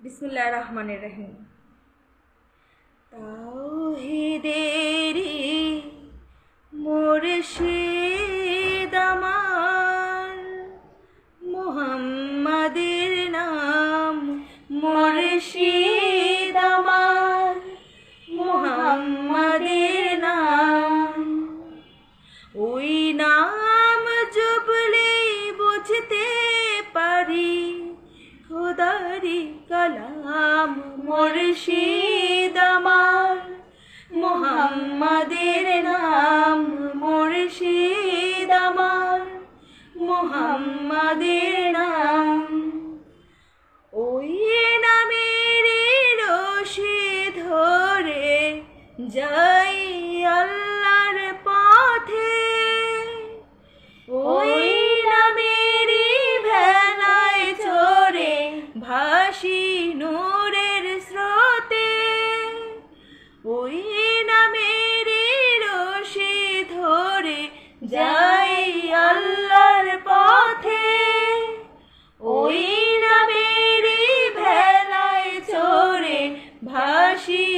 বিসমুল্লাহ রহমানের রহিম। তাওহিদেরি মুর্শিদ আমার মুহাম্মাদের নাম মুর্শিদ আমার মুহাম্মাদের নাম। ওই নাম খোদারি কালাম মুর্শিদ আমার। মোহাম্মদের নাম মুর্শিদ আমার। মোহাম্মদের নাম। ওই নামের রশি ধরে যাই ওই নামের রশি ধরে যাই আল্লাহর পথে। ওই নামের ভেলায় চড়ে ভাসি